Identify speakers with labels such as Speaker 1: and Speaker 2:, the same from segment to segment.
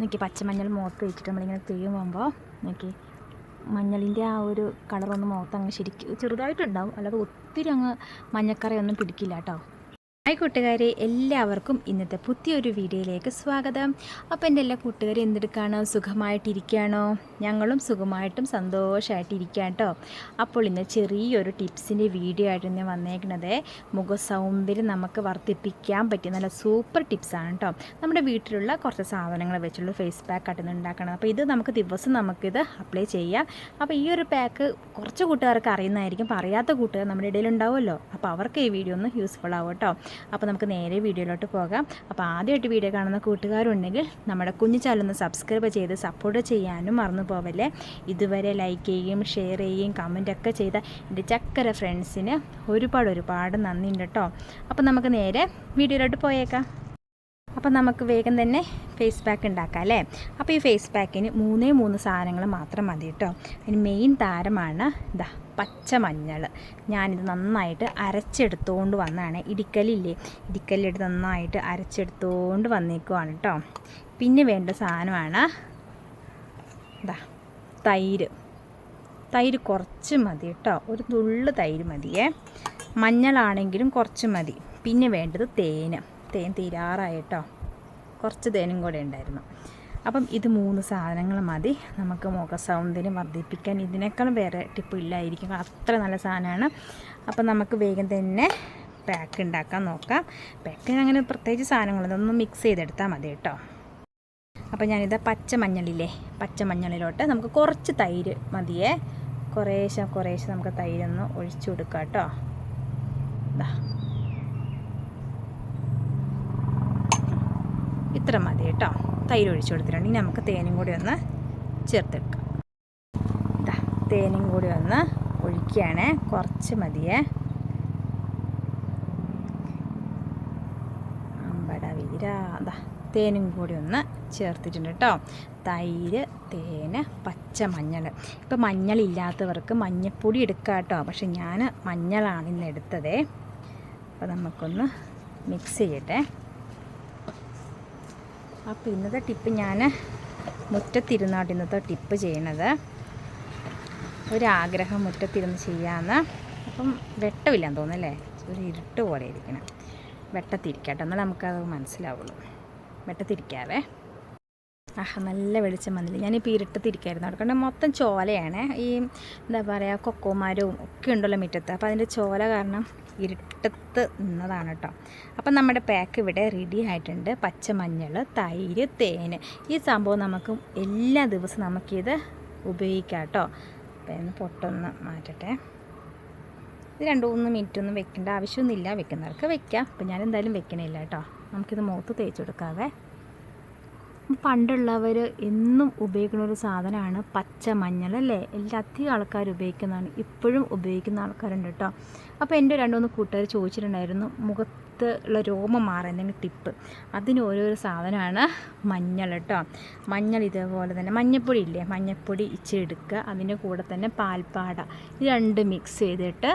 Speaker 1: നോക്കി പച്ചമഞ്ഞൾ മുഖത്ത് വെച്ചിട്ട് നമ്മളിങ്ങനെ തേയുമ്പോൾ നോക്കി മഞ്ഞളിന്റെ ആ ഒരു കളറൊന്നും മുഖത്ത് അങ്ങ് ശരിക്കും ചെറുതായിട്ടുണ്ടാവും. അല്ലാതെ ഒത്തിരി അങ്ങ് മഞ്ഞക്കറയൊന്നും പിടിക്കില്ല കേട്ടോ. ഹായ് കൂട്ടുകാരെ എല്ലാവർക്കും ഇന്നത്തെ പുതിയൊരു വീഡിയോയിലേക്ക് സ്വാഗതം. അപ്പോൾ എന്റെ എല്ലാ കൂട്ടുകാരും എന്തെടുക്കാണോ? സുഖമായിട്ടിരിക്കുകയാണോ? ഞങ്ങളും സുഖമായിട്ടും സന്തോഷമായിട്ടിരിക്കുക കേട്ടോ അപ്പോൾ ഇന്ന് ചെറിയൊരു ടിപ്സിന്റെ വീഡിയോ ആയിട്ട് ഞാൻ വന്നേക്കുന്നത് മുഖ സൗന്ദര്യം നമുക്ക് വർദ്ധിപ്പിക്കാൻ പറ്റിയ നല്ല സൂപ്പർ ടിപ്സാണ് കേട്ടോ നമ്മുടെ വീട്ടിലുള്ള കുറച്ച് സാധനങ്ങൾ വെച്ചുള്ള ഫേസ് പാക്ക് ആയിട്ട് ഉണ്ടാക്കണം. അപ്പോൾ ഇത് നമുക്ക് ദിവസം നമുക്കിത് അപ്ലൈ ചെയ്യാം. അപ്പോൾ ഈ ഒരു പാക്ക് കുറച്ച് കൂട്ടുകാർക്ക് അറിയുന്നതായിരിക്കും. അപ്പോൾ അറിയാത്ത കൂട്ടുകാർ നമ്മുടെ ഇടയിൽ ഉണ്ടാവുമല്ലോ. അപ്പോൾ അവർക്ക് ഈ വീഡിയോ ഒന്ന് യൂസ്ഫുൾ ആവും കേട്ടോ അപ്പോൾ നമുക്ക് നേരെ വീഡിയോയിലോട്ട് പോകാം. അപ്പോൾ ആദ്യമായിട്ട് വീഡിയോ കാണുന്ന കൂട്ടുകാരുണ്ടെങ്കിൽ നമ്മുടെ കുഞ്ഞു ചാലൊന്ന് സബ്സ്ക്രൈബ് ചെയ്ത് സപ്പോർട്ട് ചെയ്യാനും മറന്നു പോവല്ലേ? ഇതുവരെ ലൈക്ക് ചെയ്യുകയും ഷെയർ ചെയ്യുകയും കമന്റൊക്കെ ചെയ്ത എന്റെ ചക്കര ഫ്രണ്ട്സിന് ഒരുപാട് ഒരുപാട് നന്ദിയുണ്ട് കേട്ടോ അപ്പോൾ നമുക്ക് നേരെ വീഡിയോയിലോട്ട് പോയേക്കാം. അപ്പോൾ നമുക്ക് വേഗം തന്നെ ഫേസ് പാക്ക് ഉണ്ടാക്കാം അല്ലേ? അപ്പോൾ ഈ ഫേസ് പാക്കിന് മൂന്നേ മൂന്ന് സാധനങ്ങൾ മാത്രം മതി കേട്ടോ അതിന് മെയിൻ താരമാണ് ഇതാ പച്ചമഞ്ഞൾ ഞാനിത് നന്നായിട്ട് അരച്ചെടുത്തുകൊണ്ട് വന്നതാണ് ഇടിക്കലില്ലേ ഇടിക്കല്ലെടുത്ത് നന്നായിട്ട് അരച്ചെടുത്തുകൊണ്ട് വന്നേക്കുവാണ് കേട്ടോ പിന്നെ വേണ്ട സാധനമാണ്. ഇതാ തൈര്. തൈര് കുറച്ച് മതി കേട്ടോ ഒരു തുള്ളു തൈര് മതിയേ. മഞ്ഞളാണെങ്കിലും കുറച്ച് മതി. പിന്നെ വേണ്ടത് തേൻ തേൻ തീരാറായി കേട്ടോ കുറച്ച് തേനും കൂടെ ഉണ്ടായിരുന്നു. അപ്പം ഇത് മൂന്ന് സാധനങ്ങൾ മതി. നമുക്ക് മുഖ സൗന്ദര്യം വർദ്ധിപ്പിക്കാൻ ഇതിനേക്കാളും വേറെ ടിപ്പ് ഇല്ലായിരിക്കും. അത്ര നല്ല സാധനമാണ്. അപ്പം നമുക്ക് വേഗം തന്നെ പാക്ക് ഉണ്ടാക്കാൻ നോക്കാം. പാക്കിന് അങ്ങനെ പ്രത്യേകിച്ച് സാധനങ്ങളൊന്നും മിക്സ് ചെയ്തെടുത്താൽ മതി കേട്ടോ. അപ്പോൾ ഞാനിത് പച്ചമഞ്ഞളില്ലേ പച്ചമഞ്ഞളിലോട്ട് നമുക്ക് കുറച്ച് തൈര് മതിയേ. കുറേശ്ശെ കുറേശ്ശെ നമുക്ക് തൈരൊന്ന് ഒഴിച്ചു കൊടുക്കാം കേട്ടോ. ഇതാ ഇത്ര മതി കേട്ടോ. തൈര് ഒഴിച്ചു കൊടുത്തിട്ടുണ്ട്. ഇനി നമുക്ക് തേനും കൂടി ഒന്ന് ചേർത്തെടുക്കാം. ഇതാ തേനും കൂടി ഒന്ന് ഒഴിക്കുകയാണ്. കുറച്ച് മതിയേ. അമ്പട വീര. തേനും കൂടി ഒന്ന് ചേർത്തിട്ടുണ്ട് കേട്ടോ. തൈര് തേന് പച്ച മഞ്ഞൾ. ഇപ്പം മഞ്ഞളില്ലാത്തവർക്ക് മഞ്ഞപ്പൊടി എടുക്കാം കേട്ടോ. പക്ഷെ ഞാൻ മഞ്ഞളാണ് ഇന്ന് എടുത്തതേ. അപ്പോൾ നമുക്കൊന്ന് മിക്സ് ചെയ്യട്ടെ. അപ്പോൾ ഇന്നത്തെ ടിപ്പ് ഞാൻ മുറ്റത്തിരുന്നാട്ട് ഇന്നത്തെ ടിപ്പ് ചെയ്യണത്. ഒരാഗ്രഹം മുറ്റത്തിരുന്ന് ചെയ്യാമെന്ന് അപ്പം വെട്ടമില്ലാന്ന് തോന്നുന്നല്ലേ? ഒരു ഇരുട്ട് പോലെ ഇരിക്കണം. വെട്ടത്തിരിക്കട്ടെ. എന്നാൽ നമുക്കത് മനസ്സിലാവുള്ളൂ. വെട്ടത്തിരിക്കാവേ. ആഹ് നല്ല വെളിച്ചം വന്നില്ല. ഞാനിപ്പോൾ ഇരുട്ടത്തിരിക്കായിരുന്നു അവിടെ. മൊത്തം ചോലയാണ്. ഈ എന്താ പറയുക കൊക്കോമാരും ഒക്കെ ഉണ്ടല്ലോ മുറ്റത്ത്. അപ്പോൾ അതിന്റെ ചോല കാരണം ഇരുട്ടത്ത് നിന്നതാണ് കേട്ടോ അപ്പം നമ്മുടെ പാക്ക് ഇവിടെ റെഡി ആയിട്ടുണ്ട്. പച്ചമഞ്ഞൾ തൈര് തേന്. ഈ സംഭവം നമുക്ക് എല്ലാ ദിവസവും നമുക്കിത് ഉപയോഗിക്കാം കേട്ടോ അപ്പം പൊട്ടൊന്ന് മാറ്റട്ടെ. ഇത് രണ്ട് മൂന്ന് മിനിറ്റ് ഒന്നും വെക്കേണ്ട ആവശ്യമൊന്നുമില്ല. വെക്കുന്നവർക്ക് വെക്കാം. അപ്പം ഞാൻ എന്തായാലും വെക്കണില്ല കേട്ടോ നമുക്കിത് മുഖത്ത് തേച്ച് കൊടുക്കാവേ. പണ്ടുള്ളവർ എന്നും ഉപയോഗിക്കുന്ന ഒരു സാധനമാണ് പച്ച മഞ്ഞൾ അല്ലേ? എല്ലാ അധികം ആൾക്കാർ ഉപയോഗിക്കുന്നതാണ്. ഇപ്പോഴും ഉപയോഗിക്കുന്ന ആൾക്കാരുണ്ട് കേട്ടോ. അപ്പോൾ എന്റെ രണ്ട് മൂന്ന് കൂട്ടുകാർ ചോദിച്ചിട്ടുണ്ടായിരുന്നു മുഖത്ത് ഉള്ള രോമം മാറുന്നതിന് ടിപ്പ്? അതിന് ഓരോരോ സാധനമാണ് മഞ്ഞൾ കേട്ടോ. മഞ്ഞൾ ഇതേപോലെ തന്നെ മഞ്ഞപ്പൊടി ഇല്ലേ? മഞ്ഞപ്പൊടി ഇച്ചിരി എടുക്കുക. അതിന്റെ കൂടെ തന്നെ പാൽപ്പാട. ഇത് രണ്ട് മിക്സ് ചെയ്തിട്ട്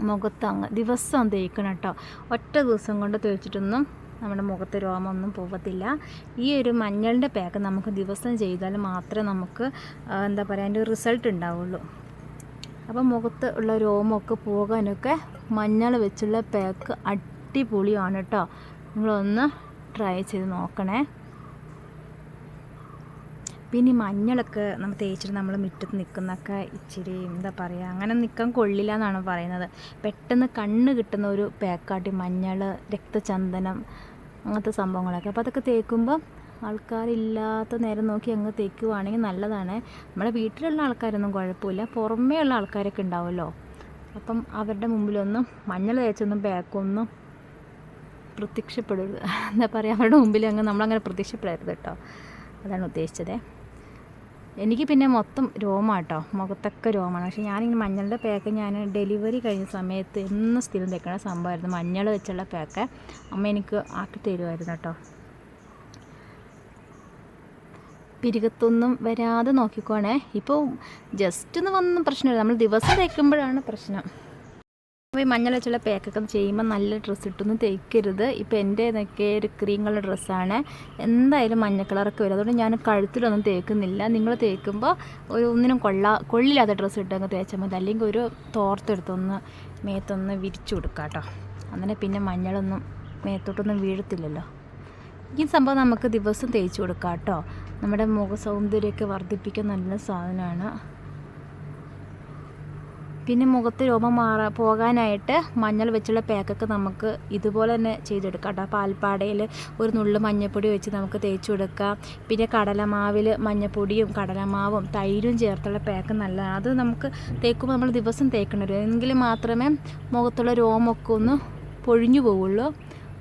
Speaker 1: മുഖത്ത് അങ്ങ് ദിവസം തേക്കണം കേട്ടോ. ഒറ്റ ദിവസം കൊണ്ട് തേച്ചിട്ടൊന്നും നമ്മുടെ മുഖത്ത് രോമമൊന്നും പോകത്തില്ല ഈ ഒരു മഞ്ഞളിന്റെ പാക്ക് നമുക്ക് ദിവസം ചെയ്താൽ മാത്രമേ നമുക്ക് എന്താ പറയുക അതിന്റെ റിസൾട്ട് ഉണ്ടാവുള്ളൂ. അപ്പോൾ മുഖത്ത് ഉള്ള രോമമൊക്കെ പോകാനൊക്കെ മഞ്ഞൾ വെച്ചുള്ള പാക്ക് അടിപൊളിയാണ് കേട്ടോ നിങ്ങളൊന്ന് ട്രൈ ചെയ്ത് നോക്കണേ. പിന്നെ മഞ്ഞളൊക്കെ നമ്മൾ തേച്ചിട്ട് നമ്മൾ മുറ്റത്ത് നിൽക്കുന്നൊക്കെ ഇച്ചിരി എന്താ പറയുക അങ്ങനെ നിൽക്കാൻ കൊള്ളില്ല എന്നാണ് പറയുന്നത്. പെട്ടെന്ന് കണ്ണ് കിട്ടുന്ന ഒരു പാക്കാട്ടി മഞ്ഞൾ രക്തചന്ദനം അങ്ങനത്തെ സംഭവങ്ങളൊക്കെ. അപ്പോൾ അതൊക്കെ തേക്കുമ്പോൾ ആൾക്കാരില്ലാത്ത നേരം നോക്കി അങ്ങ് തേക്കുവാണെങ്കിൽ നല്ലതാണ്. നമ്മുടെ വീട്ടിലുള്ള ആൾക്കാരൊന്നും കുഴപ്പമില്ല. പുറമേ ഉള്ള ആൾക്കാരൊക്കെ ഉണ്ടാവുമല്ലോ. അപ്പം അവരുടെ മുമ്പിലൊന്നും മഞ്ഞൾ തേച്ചൊന്നും ബാക്കൊന്നും പ്രത്യക്ഷപ്പെടരുത്. എന്താ പറയുക അവരുടെ മുമ്പിൽ അങ്ങ് നമ്മളങ്ങനെ പ്രത്യക്ഷപ്പെടരുത് കേട്ടോ. അതാണ് ഉദ്ദേശിച്ചത്. എനിക്ക് പിന്നെ മൊത്തം രോമാട്ടോ മുഖത്തൊക്കെ രോമാണ് പക്ഷേ ഞാനിങ്ങനെ മഞ്ഞളുടെ പാക്ക് ഞാൻ ഡെലിവറി കഴിഞ്ഞ സമയത്ത് എന്നും സ്ഥിരം തേക്കണ സംഭവമായിരുന്നു. മഞ്ഞൾ വെച്ചുള്ള പാക്ക് അമ്മ എനിക്ക് ആക്കി തരുമായിരുന്നു കേട്ടോ. പിരികത്തൊന്നും വരാതെ നോക്കിക്കോണേ. ഇപ്പോൾ ജസ്റ്റ് ഒന്ന് വന്ന പ്രശ്നമില്ല. നമ്മൾ ദിവസം തേക്കുമ്പോഴാണ് പ്രശ്നം. അപ്പോൾ ഈ മഞ്ഞൾ വെച്ചുള്ള പാക്കൊക്കെ ചെയ്യുമ്പോൾ നല്ല ഡ്രസ്സ് ഇട്ടൊന്നും തേക്കരുത്. ഇപ്പോൾ എന്റെ ഇതൊക്കെ ഒരു ക്രീമുള്ള ഡ്രസ്സാണ് എന്തായാലും മഞ്ഞ കളറൊക്കെ വരും. അതുകൊണ്ട് ഞാൻ കഴുത്തിലൊന്നും തേക്കുന്നില്ല. നിങ്ങൾ തേക്കുമ്പോൾ ഒരു ഒന്നിനും കൊള്ള കൊള്ളില്ലാത്ത ഡ്രസ്സ് ഇട്ടങ്ങ് തേച്ചാൽ മതി. അല്ലെങ്കിൽ ഒരു തോർത്തെടുത്തൊന്ന് മേത്തൊന്ന് വിരിച്ചു കൊടുക്കാം കേട്ടോ അങ്ങനെ പിന്നെ മഞ്ഞളൊന്നും മേത്തോട്ടൊന്നും വീഴത്തില്ലല്ലോ. ഈ സംഭവം നമുക്ക് ദിവസം തേച്ച് കൊടുക്കാം കേട്ടോ നമ്മുടെ മുഖ സൗന്ദര്യമൊക്കെ വർദ്ധിപ്പിക്കാൻ നല്ല സാധനമാണ്. പിന്നെ മുഖത്ത് രോമം മാറാ പോകാനായിട്ട് മഞ്ഞൾ വെച്ചുള്ള പാക്കൊക്കെ നമുക്ക് ഇതുപോലെ തന്നെ ചെയ്തെടുക്കാം കേട്ടോ. പാൽപ്പാടയിൽ ഒരു നുള്ളു മഞ്ഞൾപ്പൊടി വെച്ച് നമുക്ക് തേച്ച് കൊടുക്കാം. പിന്നെ കടലമാവിൽ മഞ്ഞൾപ്പൊടിയും കടലമാവും തൈരും ചേർത്തുള്ള പാക്ക് നല്ലതാണ് അത് നമുക്ക് തേക്കുമ്പോൾ നമ്മൾ ദിവസം തേക്കണം വരും. എങ്കിൽ മാത്രമേ മുഖത്തുള്ള രോമമൊക്കെ ഒന്ന് പൊഴിഞ്ഞു പോവുള്ളൂ.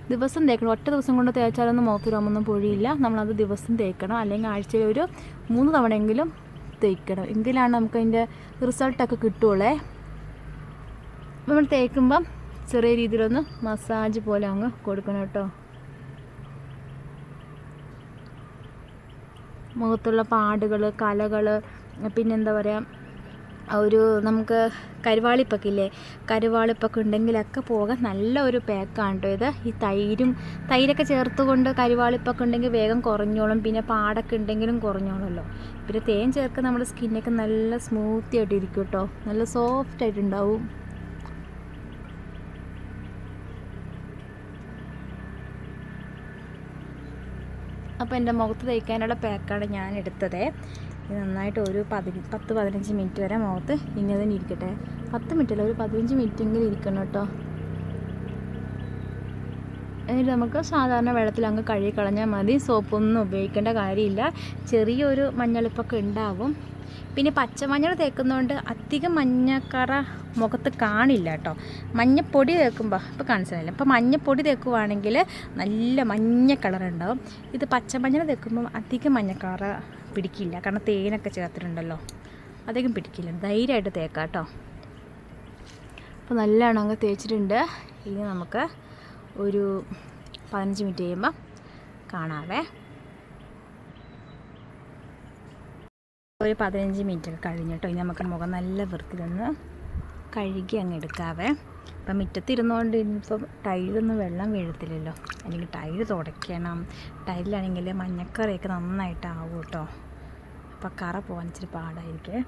Speaker 1: ദിവസം തേക്കണം. ഒറ്റ ദിവസം കൊണ്ട് തേച്ചാലൊന്നും മുഖത്ത് രോമൊന്നും പൊഴിയില്ല. നമ്മളത് ദിവസം തേക്കണം. അല്ലെങ്കിൽ ആഴ്ചയിൽ ഒരു മൂന്ന് തവണയെങ്കിലും തേക്കണം. എങ്കിലാണ് നമുക്ക് അതിന്റെ റിസൾട്ടൊക്കെ കിട്ടുള്ളേ നമ്മൾ തേക്കുമ്പം ചെറിയ രീതിയിലൊന്ന് മസാജ് പോലെ അങ്ങ് കൊടുക്കണം കേട്ടോ. മുഖത്തുള്ള പാടുകൾ കലകൾ പിന്നെന്താ പറയുക ഒരു നമുക്ക് കരുവാളിപ്പൊക്കെ ഇല്ലേ കരുവാളിപ്പൊക്കെ ഉണ്ടെങ്കിലൊക്കെ പോകാൻ നല്ല ഒരു പാക്കാണ് കേട്ടോ ഇത്. ഈ തൈരും തൈരൊക്കെ ചേർത്തുകൊണ്ട് കരുവാളിപ്പൊക്കെ ഉണ്ടെങ്കിൽ വേഗം കുറഞ്ഞോളും. പിന്നെ പാടൊക്കെ ഉണ്ടെങ്കിലും കുറഞ്ഞോളുമല്ലോ. പിന്നെ തേൻ ചേർക്കുക നമ്മുടെ സ്കിന്നൊക്കെ നല്ല സ്മൂത്തി ആയിട്ട് ഇരിക്കും കേട്ടോ നല്ല സോഫ്റ്റ് ആയിട്ടുണ്ടാവും. അപ്പോൾ എന്റെ മുഖത്ത് തയ്ക്കാനുള്ള പാക്കാണ് ഞാൻ എടുത്തത് ഇത് നന്നായിട്ട് ഒരു പതി പത്ത് പതിനഞ്ച് മിനിറ്റ് വരെ മുഖത്ത് ഇങ്ങനെ തന്നെ ഇരിക്കട്ടെ. പത്ത് മിനിറ്റല്ല ഒരു പതിനഞ്ച് മിനിറ്റ് എങ്കിലും ഇരിക്കണം കേട്ടോ. എന്നിട്ട് നമുക്ക് സാധാരണ വെള്ളത്തിൽ അങ്ങ് കഴുകി കളഞ്ഞാൽ മതി. സോപ്പൊന്നും ഉപയോഗിക്കേണ്ട കാര്യമില്ല. ചെറിയൊരു മഞ്ഞളിപ്പൊക്കെ ഉണ്ടാവും. പിന്നെ പച്ചമഞ്ഞൾ തേക്കുന്നതുകൊണ്ട് അധികം മഞ്ഞക്കറ മുഖത്ത് കാണില്ല കേട്ടോ. മഞ്ഞപ്പൊടി തേക്കുമ്പോൾ ഇപ്പോൾ കാണിച്ചതല്ല? ഇപ്പോൾ മഞ്ഞപ്പൊടി തേക്കുവാണെങ്കിൽ നല്ല മഞ്ഞ കളർ ഉണ്ടാവും. ഇത് പച്ചമഞ്ഞൾ തേക്കുമ്പോൾ അധികം മഞ്ഞക്കറ പിടിക്കില്ല. കാരണം തേനൊക്കെ ചേർത്തിട്ടുണ്ടല്ലോ. അധികം പിടിക്കില്ല. ധൈര്യമായിട്ട് തേക്കാം കേട്ടോ. അപ്പോൾ നല്ലവണ്ണം അങ്ങ് തേച്ചിട്ടുണ്ട്. ഇനി നമുക്ക് ഒരു പതിനഞ്ച് മിനിറ്റ് കഴിയുമ്പോൾ കാണാവേ. ഒരു പതിനഞ്ച് മിനിറ്റ് കഴിഞ്ഞിട്ടോ ഇനി നമുക്ക് മുഖം നല്ല വൃത്തിയിൽ നിന്ന് കഴുകി അങ്ങ് എടുക്കാവേ. ഇപ്പം മുറ്റത്തിരുന്നുകൊണ്ട് ഇനിയിപ്പം ടൈലൊന്നും വെള്ളം വീഴത്തില്ലല്ലോ. അല്ലെങ്കിൽ ടൈൽ തുടയ്ക്കണം. ടൈലിലാണെങ്കിൽ മഞ്ഞക്കറിയൊക്കെ നന്നായിട്ടാവും കേട്ടോ അപ്പം കറ പോകാൻ ഇച്ചിരി പാടായിരിക്കും.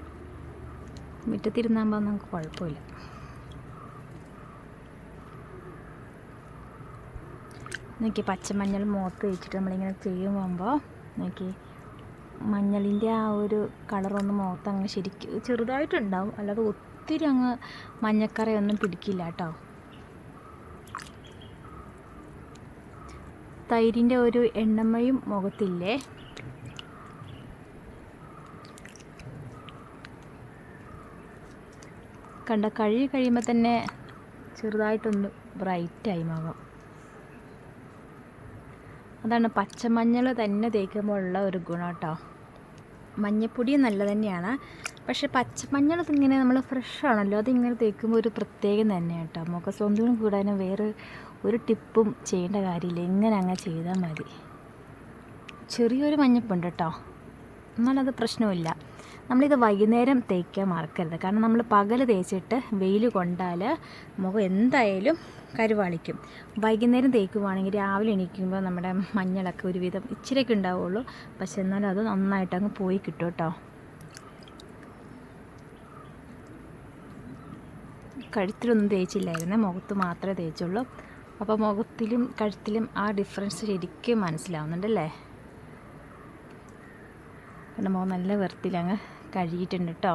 Speaker 1: മുറ്റത്തിരുന്നാകുമ്പോൾ നമുക്ക് കുഴപ്പമില്ല. നോക്കി പച്ചമഞ്ഞൾ മുഖത്ത് വെച്ചിട്ട് നമ്മളിങ്ങനെ ചെയ്യുമ്പോൾ നോക്കി മഞ്ഞളിന്റെ ആ ഒരു കളറൊന്നും മുഖത്ത് ശരിക്കും ചെറുതായിട്ടുണ്ടാവും. അല്ലാതെ ഒത്തിരി അങ്ങ് മഞ്ഞക്കറയൊന്നും പിടിക്കില്ല കേട്ടോ. തൈരിന്റെ ഒരു എണ്ണമയും മുഖത്തില്ലേ? കണ്ട കഴുകി കഴിയുമ്പോൾ തന്നെ ചെറുതായിട്ടൊന്ന് ബ്രൈറ്റായി മുഖം അതാണ് പച്ചമഞ്ഞൾ തന്നെ തേക്കുമ്പോഴുള്ള ഒരു ഗുണം കേട്ടോ. മഞ്ഞപ്പൊടി നല്ല തന്നെയാണ്. പക്ഷേ പച്ചമഞ്ഞൾ ഇങ്ങനെ നമ്മൾ ഫ്രഷ് ആണല്ലോ അതിങ്ങനെ തേക്കുമ്പോൾ ഒരു പ്രത്യേകം തന്നെയാണ് കേട്ടോ മുഖസൗന്ദര്യം കൂടാനും വേറെ ഒരു ടിപ്പും ചെയ്യേണ്ട കാര്യമില്ല. ഇങ്ങനെ അങ്ങ് ചെയ്താൽ മതി. ചെറിയൊരു മഞ്ഞപ്പുണ്ട് കേട്ടോ എന്നാലത് പ്രശ്നമില്ല നമ്മളിത് വൈകുന്നേരം തേക്കാൻ മറക്കരുത്. കാരണം നമ്മൾ പകൽ തേച്ചിട്ട് വെയിൽ കൊണ്ടാൽ മുഖം എന്തായാലും കരുവാളിക്കും. വൈകുന്നേരം തേക്കുവാണെങ്കിൽ രാവിലെ എണീക്കുമ്പോൾ നമ്മുടെ മഞ്ഞളൊക്കെ ഒരുവിധം ഇച്ചിരിയൊക്കെ ഉണ്ടാവുള്ളൂ. പക്ഷെ എന്നാലും അത് നന്നായിട്ട് അങ്ങ് പോയി കിട്ടും കേട്ടോ. കഴുത്തിലൊന്നും തേച്ചില്ലായിരുന്നു. മുഖത്ത് മാത്രമേ തേച്ചുള്ളൂ. അപ്പോൾ മുഖത്തിലും കഴുത്തിലും ആ ഡിഫറൻസ് ശരിക്കും മനസ്സിലാവുന്നുണ്ടല്ലേ എന്റെ മുഖം നല്ല വൃത്തിയിലങ്ങ് കഴുകിയിട്ടുണ്ട് കേട്ടോ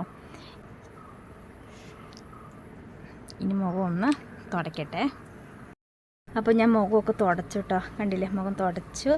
Speaker 1: ഇനി മുഖം ഒന്ന് തുടയ്ക്കട്ടെ അപ്പോൾ ഞാൻ മുഖമൊക്കെ തുടച്ചു കേട്ടോ. കണ്ടില്ലേ? മുഖം തുടച്ചു.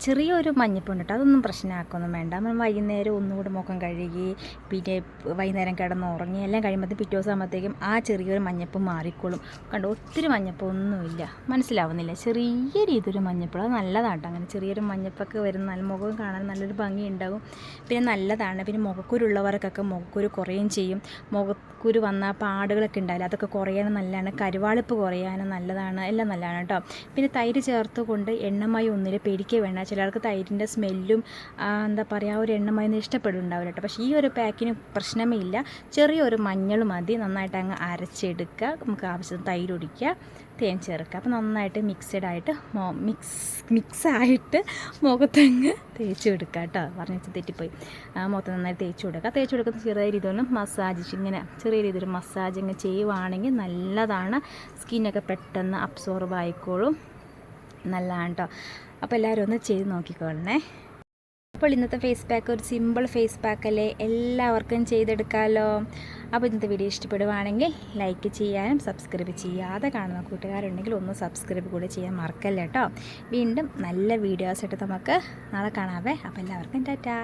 Speaker 1: ചെറിയൊരു മഞ്ഞപ്പുണ്ട് കേട്ടോ. അതൊന്നും പ്രശ്നമാക്കൊന്നും വേണ്ട. നമ്മൾ വൈകുന്നേരം ഒന്നുകൂടി മുഖം കഴുകി പിന്നെ വൈകുന്നേരം കിടന്ന് ഉറങ്ങി എല്ലാം കഴിയുമ്പോഴത്തേക്കും പിറ്റേ ദിവസം ആകുമ്പോഴത്തേക്കും ആ ചെറിയൊരു മഞ്ഞപ്പ് മാറിക്കോളും. കണ്ടോ? ഒത്തിരി മഞ്ഞപ്പൊന്നുമില്ല. മനസ്സിലാവുന്നില്ല. ചെറിയ രീതിയിലൊരു മഞ്ഞപ്പ്. അത് നല്ലതാണ് അങ്ങനെ ചെറിയൊരു മഞ്ഞപ്പൊക്കെ വരുന്ന നല്ല മുഖം കാണാൻ നല്ലൊരു ഭംഗി ഉണ്ടാകും. പിന്നെ നല്ലതാണ്. പിന്നെ മുഖക്കുരുള്ളവർക്കൊക്കെ മുഖക്കുരു കുറയുകയും ചെയ്യും. മുഖക്കുരു വന്ന പാടുകളൊക്കെ ഉണ്ടാവില്ല? അതൊക്കെ കുറയാനും നല്ലതാണ്. കരുവാളിപ്പ് കുറയാനും നല്ലതാണ്. എല്ലാം നല്ലതാണ് കേട്ടോ. പിന്നെ തൈര് ചേർത്തുകൊണ്ട് എണ്ണമായി ഒന്നിൽ പേടിക്കുക വേണ്ട. ചിലർക്ക് തൈരിന്റെ സ്മെല്ലും എന്താ പറയുക ഒരു എണ്ണമായി ഇഷ്ടപ്പെടുന്നുണ്ടാവില്ല കേട്ടോ. പക്ഷേ ഈ ഒരു പാക്കിന് പ്രശ്നമേ ഇല്ല. ചെറിയൊരു മഞ്ഞൾ മതി. നന്നായിട്ട് അങ്ങ് അരച്ചെടുക്കുക. നമുക്ക് ആവശ്യത്തിന് തൈര് ഒടിക്കുക തേൻ ചേർക്കുക. അപ്പോൾ നന്നായിട്ട് മിക്സഡ് ആയിട്ട് മോ മിക്സ് മിക്സായിട്ട് മുഖത്തങ്ങ് തേച്ച് കൊടുക്കുക കേട്ടോ പറഞ്ഞിട്ട് തെറ്റിപ്പോയി. ആ മുഖത്ത് നന്നായി തേച്ച് കൊടുക്കുക തേച്ച് കൊടുക്കുന്ന ചെറിയ രീതിയിലൊന്നും മസാജ് ഇങ്ങനെ ചെറിയ രീതിയിൽ മസാജ് ഇങ്ങനെ ചെയ്യുവാണെങ്കിൽ നല്ലതാണ്. സ്കിന്നൊക്കെ പെട്ടെന്ന് അബ്സോർബ് ആയിക്കോളും. നല്ലതാണ് കേട്ടോ അപ്പോൾ എല്ലാവരും ഒന്ന് ചെയ്ത് നോക്കിക്കോളണേ. അപ്പോൾ ഇന്നത്തെ ഫേസ് പാക്ക് ഒരു സിമ്പിൾ ഫേസ് പാക്ക് അല്ലേ? എല്ലാവർക്കും ചെയ്തെടുക്കാമല്ലോ അപ്പോൾ ഇന്നത്തെ വീഡിയോ ഇഷ്ടപ്പെടുവാണെങ്കിൽ ലൈക്ക് ചെയ്യാനും സബ്സ്ക്രൈബ് ചെയ്യാതെ കാണുന്ന കൂട്ടുകാരുണ്ടെങ്കിൽ ഒന്ന് സബ്സ്ക്രൈബ് കൂടെ ചെയ്യാൻ മറക്കല്ല കേട്ടോ വീണ്ടും നല്ല വീഡിയോസ് വീഡിയോസായിട്ട് നമുക്ക് നാളെ കാണാവേ. അപ്പോൾ എല്ലാവർക്കും ടാറ്റാ.